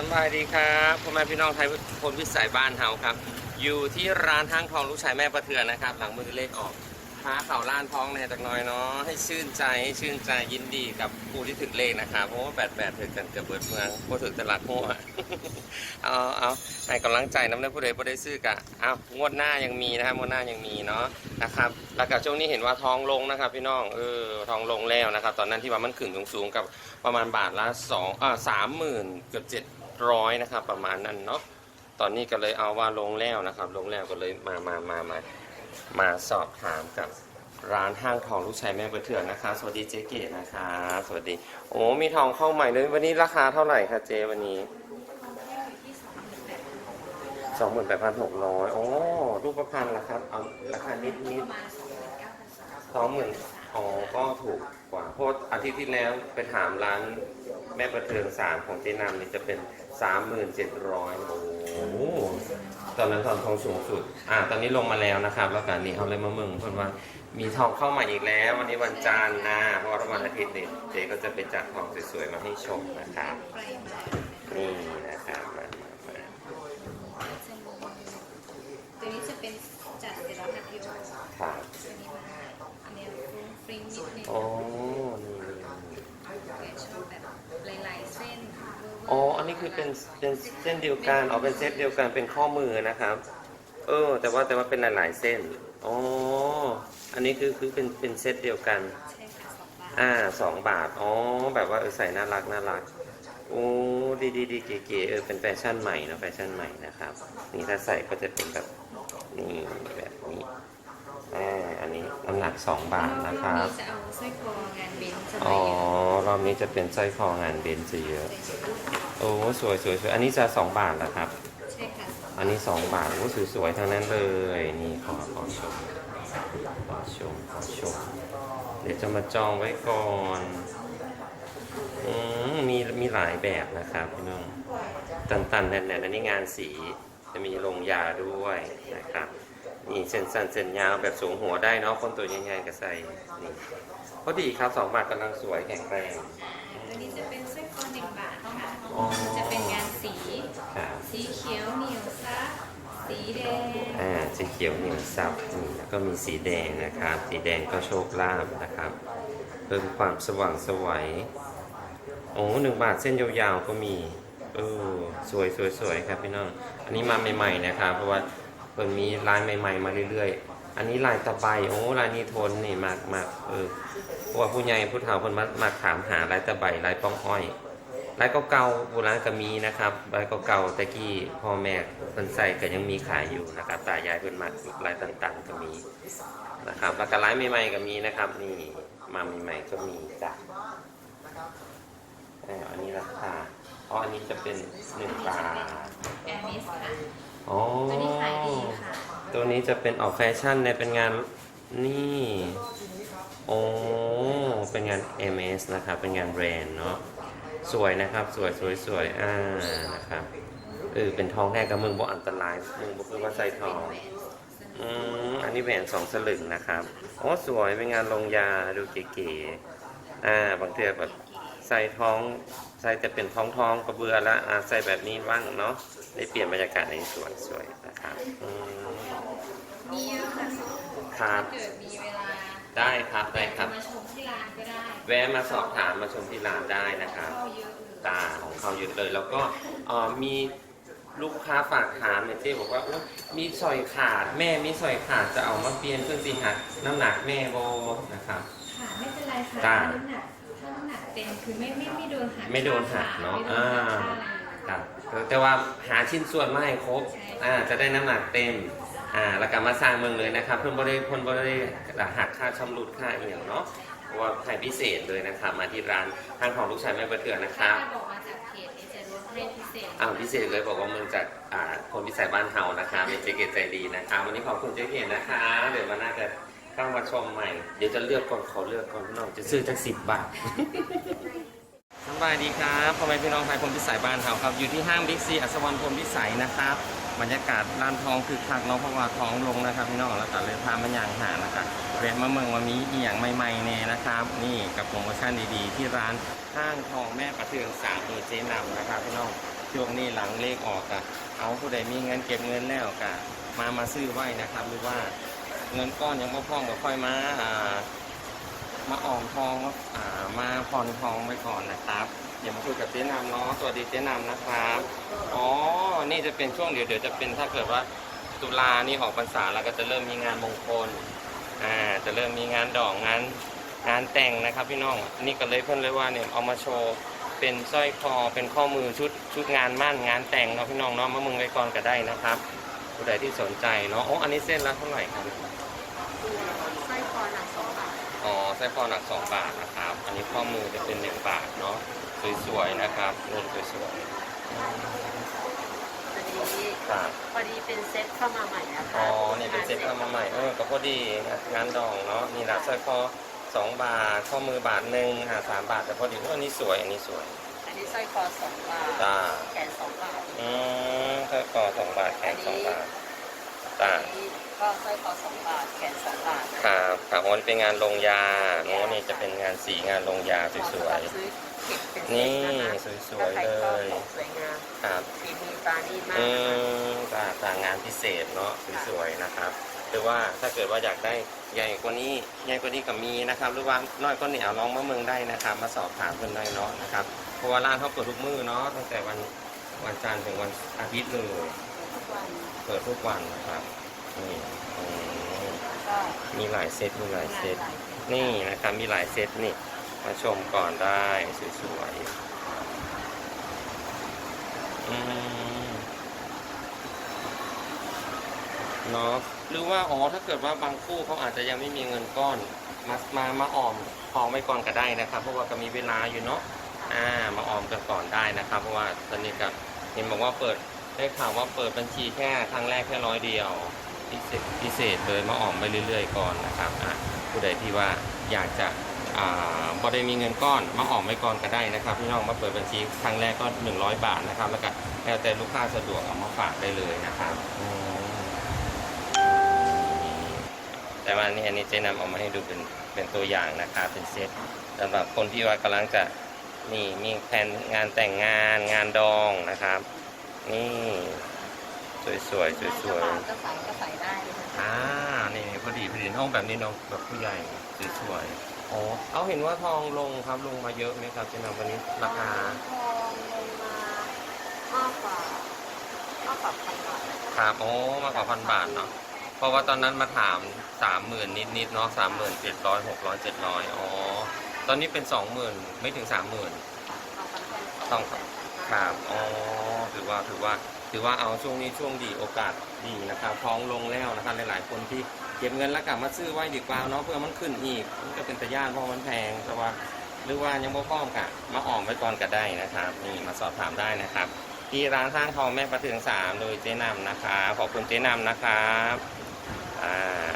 สบายดีครับพ่อแม่พี่น้องไทยคนพิสัยบ้านเฮาครับ อยู่ที่ร้านห้างทองลูกชายแม่ประเทือนนะครับ หลังมือเลขออกค้าเข่าล้านทองเนี่ยจักน้อยเนาะให้ชื่นใจให้ชื่นใจยินดีกับผู้ที่ถึงเลขนะครับเพราะว่าแปดแปดถึงกันเกือบเบิดเมืองผู้ถึงตลาดหัวเอาเอาให้กำลังใจน้ำได้ผู้ใดผู้ใดซื้อกะเอางวดหน้ายังมีนะครับงวดหน้ายังมีเนาะนะครับแล้วกับช่วงนี้เห็นว่าทองลงนะครับพี่น้องเออทองลงแล้วนะครับ ตอนนั้นที่ว่ามันขึ้นสูงๆกับประมาณบาทละสองอ่าสามหมื่นเกือบเจ็ด ร้อยนะครับ ประมาณนั้นเนาะตอนนี้ก็เลยเอาว่าลงแล้วนะครับ ลงแล้วก็เลยมามามามามาสอบถามกับร้านห้างทองลูกชายแม่เบอร์เถื่อนนะคะ สวัสดีเจ๊เกดนะคะ สวัสดี โอ้มีทองเข้าใหม่เลยวันนี้ราคาเท่าไหร่คะเจ๊วันนี้สองหมื่นแปดพันหกร้อยโอ้รูปประพันธ์ละครับ เอาราคานิดนิดสองหมื่นอ๋อก็ถูกกว่าเพราะอาทิตย์ที่แล้วไปถามร้าน แม่ประเทืองสามของเจนามนี่จะเป็นสามหมื่นเจ็ดร้อยโอ้โหตอนนั้นทองทองสูงสุด อ่า ตอนนี้ลงมาแล้วนะครับ แล้วกันนี้เขาเลยมาเมืองเพื่อนว่ามีทองเข้ามาอีกแล้ว วันนี้วันจันทร์นะเพราะว่าวันอาทิตย์นี่เจก็จะไปจัดทองสวยๆมาให้ชมนะครับนี่นะครับมามามาตัวนี้จะเป็นจัดเสร็จแล้วค่ะพี่โอครับตัวนี้มาอันนี้ฟรุ้งฟริ้งนิดนึง อ๋อ นี่นี่ แกชอบแบบหลายๆเส้นเวร์ๆ อ๋อ อันนี้ คือเป็นเป็นเส้นเดียวกันเอาเป็นเซตเดียวกันเป็นข้อมือนะครับ เออ แต่ว่าแต่ว่าเป็นหลายๆเส้นอ๋ออันนี้คือคือเป็นเป็นเซตเดียวกันใช่ค่ะสองบาทอ่าสองบาทอ๋อแบบว่าเออใส่น่ารักน่ารักโอ้ดีดีดีเก๋ๆเออเป็นแฟชั่นใหม่นะแฟชั่นใหม่นะครับนี่ถ้าใส่ก็จะเป็นแบบนี่แบบนี้อ่าอันนี้น้ำหนักสองบาทนะครับรอบนี้จะเอาสร้อยคองานเบนซ์จะอ๋มาอเยอะรอบนี้จะเป็นสร้อยคองานเบนซ์จะเยอะใช่ค่ะ โอ้สวยสวยสวยอันนี้จะสองบาทเหรอครับ ใช่ค่ะ อันนี้สองบาทโอ้สวยสวยๆทั้งนั้นเลย นี่ขอขอชมขอชมขอชม เดี๋ยวจะมาจองไว้ก่อนอืมมีมีหลายแบบนะครับพี่น้องตันตันๆแน่นๆอันนี้งานสีจะมีลงยาด้วยนะครับนี่เส้นสั้นเส้นยาวแบบสูงหัวได้เนาะคนตัวใหญ่ๆก็ใส่นี่พอดีครับสองบาทกำลังสวยแข็งแรง จะเป็นงานสี ครับสีเขียวเหนียวซับสีแดงอ่าสีเขียวเหนียวซับนี่แล้วก็มีสีแดงนะครับ สีแดงก็โชคลาภนะครับ เพิ่มความสว่างไสวัยโอ้หนึ่งบาทเส้นยาวๆก็มีเออสวยสวยสวยครับพี่น้อง อันนี้มาใหม่ๆนะครับ เพราะว่าเพิ่นมีลายใหม่ ๆ มาเรื่อยๆ อันนี้ลายตะไบโอ้ลายนี้ทนนี่มากมากเออเพราะว่าผู้ใหญ่ผู้เฒ่าเพิ่นมามาถามหาลายตะไบลายป้องอ้อย ลายเก่าๆโบราณก็มีนะครับลายเก่าๆแต่กี้พ่อแม่เพิ่นใส่ก็ยังมีขายอยู่นะครับตายายเพิ่นมักลายต่างๆก็มีนะครับแล้วก็ลายใหม่ๆก็มีนะครับ นี่มาใหม่ๆก็มีจ้ะเอ่ออันนี้ราคาอ๋ออันนี้จะเป็นหนึ่งบาทแอร์เมสค่ะอ๋อตัวนี้ขายดีค่ะตัวนี้จะเป็นออกแฟชั่นเนี่ยเป็นงานนี่โอ้เป็นงาน MS นะครับ เป็นงานแบรนด์เนาะ สวยนะครับ สวยสวยสวยอ่านะครับเออเป็นทองแท้กับมึงบ่อันตรายมึงบ่คือว่าใส่ทองอืมอันนี้แหวนสองสลึงนะครับโอ้สวยเป็นงานลงยาดูเก๋ๆอ่าบางเทือแบบใส่ท้องใส่แต่เป็นท้องทองก็เบื่อละอ่าใส่แบบนี้บ้างเนาะได้เปลี่ยนบรรยากาศในสวยสวยๆนะครับอืมมีเยอะค่ะครับถ้าเกิดมีเวลาได้ครับได้ครับมาชมที่ร้านก็ได้ แวะมาสอบถามมาชมที่ร้านได้นะครับเข้าเยอะเลยตาของเขาเยอะเลย แล้วก็เอ่อมีลูกค้าฝากถามเนี่ยเจ๊บอกว่าอุ๊ยมีสอยขาดแม่มีสอยขาดจะเอามาเปลี่ยนเพื่อสิหักน้ำหนักแม่โบนะครับ ค่ะไม่เป็นไรค่ะจ้าถ้าน้ำหนักถ้าน้ำหนักเต็มคือไม่ไม่ไม่โดนหักไม่โดนหักเนอะไม่โดนหักอ่า ค่าอะไร ครับแต่ว่าหาชิ้นส่วนมาให้ครบใช่อ่าจะได้น้ำหนักเต็มอ่าแล้วก็มาสร้างเมืองเลยนะครับ เพื่อนบริเพื่อนบริหักค่าชำรุดค่าเอี่ยงเนาะ เพราะว่าให้พิเศษเลยนะครับมาที่ร้านทางของลูกชายแม่ประเทือนนะคถ้ารับบอกมาจากเพจนี้จะลดให้พิเศษ อ้าวพิเศษเลยบอกว่ามึงจากอ่าคนพิสัยบ้านเฮานะคะ เป็นเจ๊เกตใจดีนะคะ วันนี้ขอบคุณเจ๊เกตนะคะ เดี๋ยวมาน่าจะเข้ามาชมใหม่ เดี๋ยวจะเลือกก่อนขอเลือกก่อนพี่น้องจะซื้อจักสิบบาท สบายดีครับพ่อแม่พี่น้องไทยคนพิสัยบ้านเฮาครับ อยู่ที่ห้างบิ๊กซีอัศวรพลพิสัยนะครับ บรรยากาศร้านทองคือคักเน้องเพราะว่าท้องลงนะครับพี่น้องแล้วก็เลยพามันยางหานะครับเรียนมาเมืองว่ามีอีหยังใหม่ๆเนี่ยนะครับ นี่กับโปรโมชั่นดีๆ ที่ร้านห้างทองแม่ประเทืองสามมือเจ๊นำนะครับพี่น้องช่วงนี้หลังเลขออกอะเอาผู้ใดมีเงินเก็บเงินแล้วกะมามาซื้อไว้นะครับหรือว่าเงินก้อนยังไม่พร้อมก็ค่อยมาอ่า มาออมทองอ่ามาผ่อนทองไว้ก่อนนะครับ เดี๋ยวมาคุยกับเจ๊นำเนาะสวัสดีเจ๊นำนะครับอ๋อนี่จะเป็นช่วงเดี๋ยวเดี๋ยวจะเป็นถ้าเกิดว่าตุลานี่ออกพรรษาแล้วก็จะเริ่มมีงานมงคลอ่าจะเริ่มมีงานดอกงานงานแต่งนะครับพี่น้องนี่ก็เลยเพิ่นเลยว่าเนี่ยเอามาโชว์เป็นสร้อยคอเป็นข้อมือชุดชุดงานมั่นงานแต่งเนาะพี่น้องเนาะมามึงไว้ก่อนก็ได้นะครับผู้ใดที่สนใจเนาะโอ้อันนี้เส้นละเท่าไหร่ครับ สร้อยคอหนัก 2 บาทนะครับ อันนี้ข้อมือจะเป็น 1 บาทเนาะ สวยๆ นะครับนุ่นสวยอันนี้ๆครับ พอดีเป็นเซ็ตเข้ามาใหม่นะคะอ๋อ นี่เป็นเซ็ตเข้ามาใหม่ เออ ก็พอดีงานดองเนาะ นี่ละสร้อยคอ2บาท ข้อมือบาทหนึ่งอ่าสามบาท แต่พอดีว่าอันนี้สวย อันนี้สวย อันนี้สร้อยคอสองบาท จ้า แขนสองบาท อืมสร้อยคอ2บาทแขน2บาท จ้าอันนี้ก็สร้อยคอสองบาทแขนสองบาทนะครับครับวันเป็นงานลงยาโน้นี่จะเป็นงานสีงานลงยาสวยซื้อเก็บเป็นๆเซ็ตนี่นะคะสวยๆเลถ้าใครชอบยของสวยงามครับฝีมือปราณีตมากอืนะคะมจากงานพิเศษเนาะสวยๆนะครับหรือว่าถ้าเกิดว่าอยากได้ใหญ่กว่านี้ใหญ่กว่านี้ก็มีนะครับ หรือว่าน้อยก็เหนียวลองมาเมืองได้นะครับ มาสอบถามเพื่อนได้เนาะนะครับเพราะว่าร้านเขาเปิดทุกมื้อเนาะตั้งแต่วันวันจันทร์ถึงวันอาทิตย์เลยทุก วันเปิดทุกวันนะครับนี่อืมก็มีหลายเซตมีหลายเซตงานหลายเซต นี่นะครับมีหลายเซตนี่ มาชมก่อนได้สวยๆอืมเนาะหรือว่า อ๋อ ถ้าเกิดว่าบางคู่เขาอาจจะยังไม่มีเงินก้อน มามามาออมทองไว้ก่อนก็ได้นะครับ เพราะว่าก็มีเวลาอยู่เนาะอ่ามาออมกันก่อนได้นะครับ เพราะว่าตอนนี้ก็เห็นบอกว่าเปิด ได้ข่าวว่าเปิดบัญชีแค่ครั้งแรกแค่ร้อยเดียวพิเศษพิเศษเลยมาออมไปเรื่อยๆก่อนนะครับอะผู้ใดที่ว่าอยากจะอ่าพอได้มีเงินก้อนมาออมไว้ก่อนก็ได้นะครับพี่น้องมาเปิดบัญชีครั้งแรกก็ 100 บาทนะครับ แล้วก็แล้วแต่ลูกค้าสะดวกเอามาฝากได้เลยนะครับอืมแต่ว่านี่อันนี้เจนำเอามาให้ดูเป็นเป็นตัวอย่างนะครับเป็นเซตสำหรับคนที่ว่ากำลังจะนี่มีแผนงานแต่งงานงานดองนะครับ นี่ สวยๆสวยๆก็ใส่ก็ใส่ได้เลยนะคะอ่านี่พอดีพอดีห้องแบบนี้เนาะแบบผู้ใหญ่สวยๆอ๋อเอาเห็นว่าทองลงครับลงมาเยอะไหมครับเจนำวันนี้ราคาทองลงมามากกว่ามากกว่าพันบาทครับโอ้มากกว่าพันบาทเนาะเพราะว่าตอนนั้นมาถามสามหมื่นนิดๆเนาะสามหมื่นเจ็ดร้อยหกร้อยเจ็ดร้อยอ๋อตอนนี้เป็นสองหมื่นไม่ถึงสามหมื่นเอาพันแค่ต้อง ครับอ๋อถือว่าถือว่าถือว่าเอาช่วงนี้ช่วงดีโอกาสดีนะครับท้องลงแล้วนะครับหลายๆ คนที่เก็บเงินแล้วกลับมาซื้อไว้ดีกว่าเนาะเพื่อมันขึ้นอีกมันก็เป็นตะย่านเพราะมันแพงแต่ว่าหรือว่ายังบ่พร้อมกะมาออมไว้ก่อนก็ได้นะครับ นี่มาสอบถามได้นะครับ ที่ร้านห้างทองแม่ประเทืองสามโดยเจ๊นำนะคะขอบคุณเจ๊นำนะครับอ่า